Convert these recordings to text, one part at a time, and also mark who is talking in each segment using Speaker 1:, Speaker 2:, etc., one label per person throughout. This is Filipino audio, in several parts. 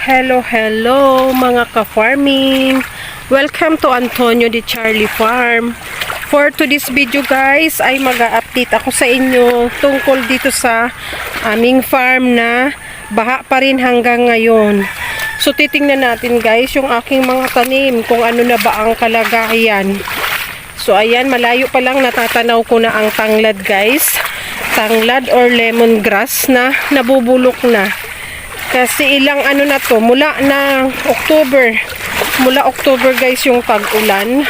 Speaker 1: Hello, hello mga ka-farming. Welcome to Antonio de Charlie Farm. For today's video guys, ay mag-update ako sa inyo tungkol dito sa aming farm na baha pa rin hanggang ngayon. So titingnan natin guys yung aking mga tanim kung ano na ba ang kalagayan. So ayan, malayo pa lang natatanaw ko na ang tanglad guys. Tanglad or lemongrass na nabubulok na. Kasi ilang ano na to, mula na October. Mula October guys yung tag-ulan.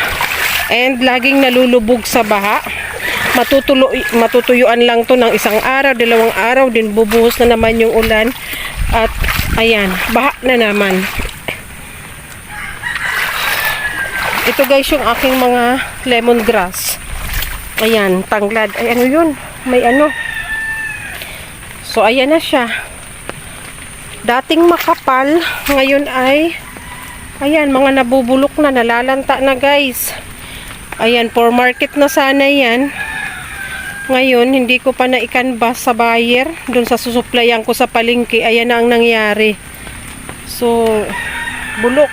Speaker 1: And laging nalulubog sa baha. Matutulo, matutuyuan lang to ng isang araw, dalawang araw, din bubuhos na naman yung ulan. At ayan, baha na naman. Ito guys yung aking mga lemongrass. Ayan, tanglad. Ay ano yun? May ano. So ayan na siya. Dating makapal, ngayon ay ayan, mga nabubulok na, nalalanta na guys. Ayan, for market na sana yan. Ngayon, hindi ko pa na-canvas sa buyer. Doon sa susuplayan ko sa palengke. Ayan na ang nangyari. So, bulok.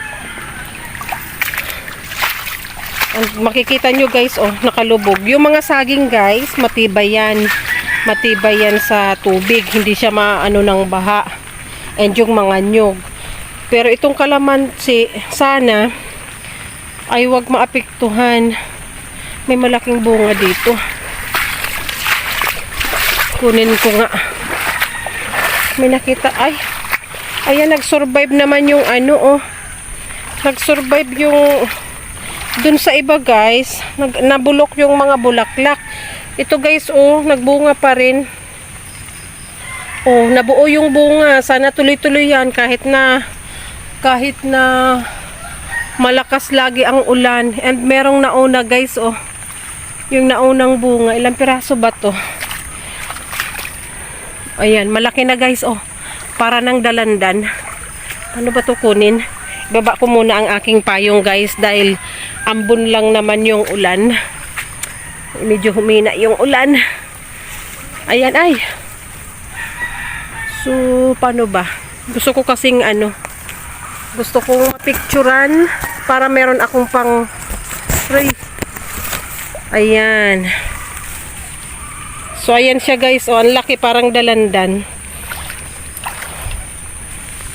Speaker 1: And makikita nyo guys, oh, nakalubog. Yung mga saging guys, matibay yan. Matibay yan sa tubig. Hindi siya maano ng baha. And yung mga nyog. Pero itong kalamansi, sana, ay wag maapektuhan. May malaking bunga dito. Kunin ko nga. May nakita, ay, ayan, nag-survive naman yung ano, oh. Nag-survive yung dun sa iba guys, nag, nabulok yung mga bulaklak. Ito guys, oh, nagbunga pa rin. Oh, nabuo yung bunga. Sana tuloy-tuloy yan kahit na kahit na malakas lagi ang ulan. And merong nauna guys, oh. Yung naunang bunga. Ilang piraso ba to? Ayan, malaki na guys, oh. Para ng dalandan. Ano ba to kunin? Baba ko muna ang aking payong guys dahil ambon lang naman yung ulan. Medyo humina yung ulan. Ayan ay. So, paano ba? Gusto ko kasing ano, gusto kong mapicturan para meron akong pang Ray. Ayan. So, ayan siya guys. O, ang laki parang dalandan.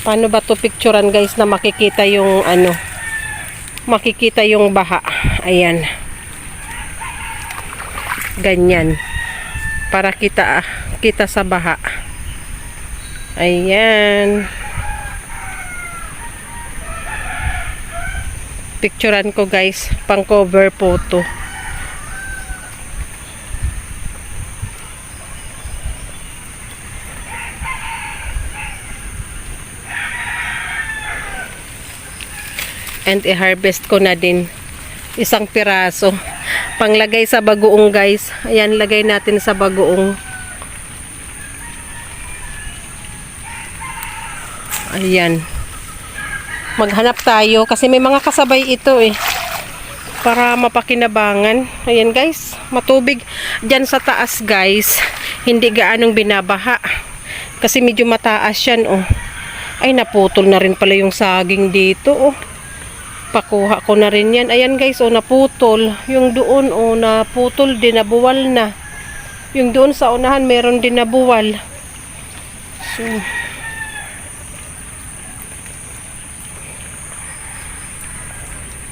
Speaker 1: Paano ba to picturean guys na makikita yung ano, makikita yung baha. Ayan. Ganyan. Para kita, kita sa baha. Ayan. Picturean ko guys, pang cover photo. And i-harvest ko na din isang piraso. Panglagay sa bagoong guys. Ayan, lagay natin sa bagoong. Ayan. Maghanap tayo kasi may mga kasabay ito eh. Para mapakinabangan. Ayan guys, matubig. Diyan sa taas guys, hindi gaanong binabaha. Kasi medyo mataas yan oh. Ay naputol na rin pala yung saging dito oh. Pakuha ko na rin yan. Ayan guys, oh naputol. Yung doon oh naputol din, nabuwal na. Yung doon sa unahan meron din nabuwal. So,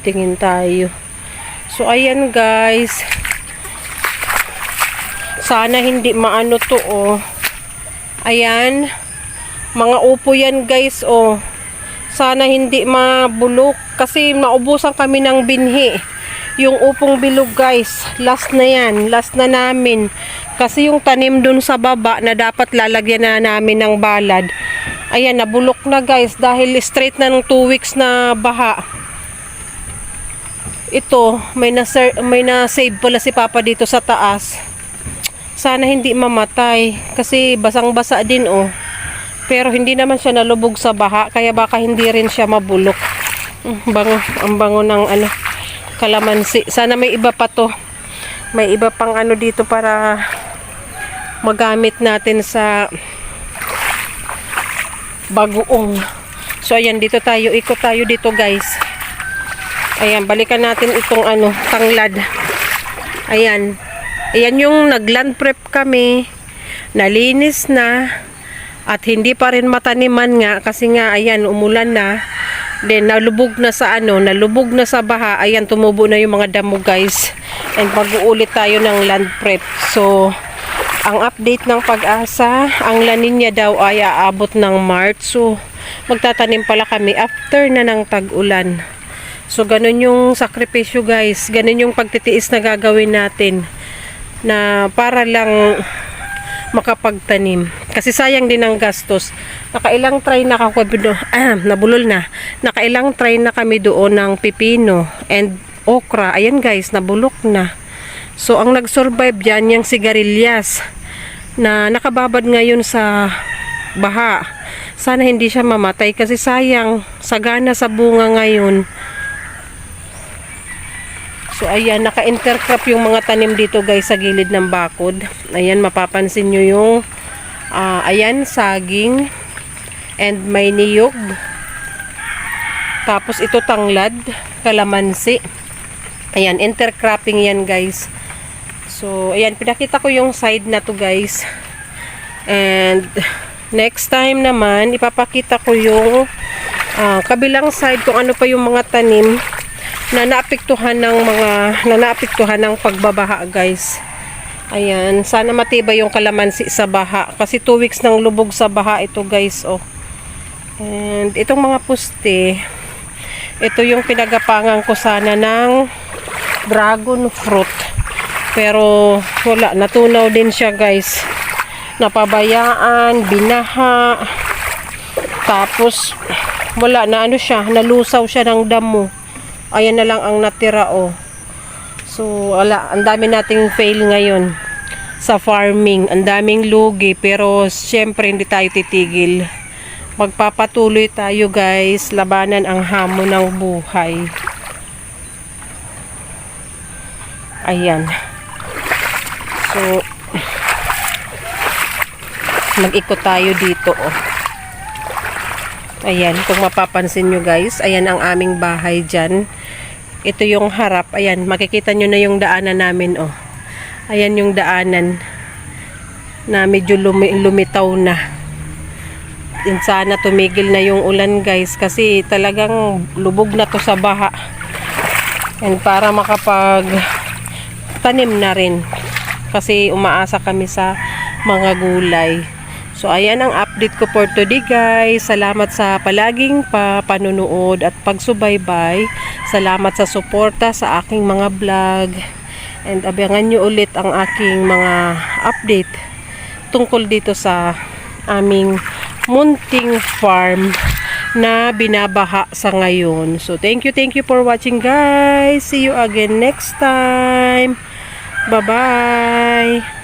Speaker 1: tingin tayo. So, ayan guys. Sana hindi maano to, oh. Ayan. Mga upo yan guys, oh. Sana hindi mabulok. Kasi naubusan kami ng binhi. Yung upong bilog guys. Last na yan. Last na namin. Kasi yung tanim dun sa baba na dapat lalagyan na namin ng balad. Ayan, nabulok na guys. Dahil straight na ng 2 weeks na baha ito, may na may na save pala si Papa dito sa taas. Sana hindi mamatay kasi basang-basa din oh. Pero hindi naman siya nalubog sa baha kaya baka hindi rin siya mabulok. Bango, ang bango ng ano kalamansi. Sana may iba pa to. May iba pang ano dito para magamit natin sa bagoong So ayan, dito tayo, ikot tayo dito guys. Ayan, balikan natin itong ano, tanglad. Ayan. Ayan yung nagland prep kami. Nalinis na. At hindi pa rin mataniman nga kasi nga ayan umulan na. Then nalubog na sa ano, nalubog na sa baha. Ayan tumubo na yung mga damo guys. And mag-uulit tayo ng land prep. So ang update ng pag-asa, ang lanin niya daw ay aabot ng March. So magtatanim pala kami after na ng tag-ulan. So ganun yung sakripisyo guys. Ganun yung pagtitiis na gagawin natin na para lang makapagtanim. Kasi sayang din ang gastos. Nakailang try na ako, ah, nabulol na. Nakailang try na kami doon ng pipino and okra. Ayan guys, nabulok na. So, ang nag-survive dyan, yung sigarilyas na nakababad ngayon sa baha. Sana hindi siya mamatay kasi sayang, sagana sa bunga ngayon. So ayan, naka-intercrop yung mga tanim dito guys sa gilid ng bakod. Ayan, mapapansin nyo yung ah, ayan, saging and may niyog. Tapos ito tanglad, kalamansi. Ayan, intercropping yan guys. So ayan, pinakita ko yung side na to guys. And next time naman, ipapakita ko yung ah, kabilang side kung ano pa yung mga tanim na naapektuhan ng mga na naapektuhan ng pagbabaha guys. Ayan sana matibay yung kalamansi sa baha. Kasi 2 weeks nang lubog sa baha ito guys oh. And itong mga puste ito yung pinagapangan ko sana ng dragon fruit. Pero wala natunaw din siya guys. Napabayaan binaha. Tapos wala na ano siya nalusaw siya ng damo ayan na lang ang natira oh. So, wala, ang dami nating fail ngayon sa farming. Ang daming lugi pero syempre hindi tayo titigil. Magpapatuloy tayo guys, labanan ang hamon ng buhay. Ayan. So, mag-ikot tayo dito oh. Ayan, kung mapapansin nyo guys, ayan ang aming bahay dyan. Ito yung harap, ayan, makikita nyo na yung daanan namin, oh. Ayan yung daanan na medyo lumi- lumitaw na. And sana tumigil na yung ulan guys kasi talagang lubog na to sa baha. And para makapag tanim na rin kasi umaasa kami sa mga gulay. So, ayan ang update ko for today guys. Salamat sa palaging pa panunood at pagsubaybay. Salamat sa suporta sa aking mga vlog. And abangan nyo ulit ang aking mga update tungkol dito sa aming munting farm na binabaha sa ngayon. So, thank you, thank you for watching guys. See you again next time. Bye-bye.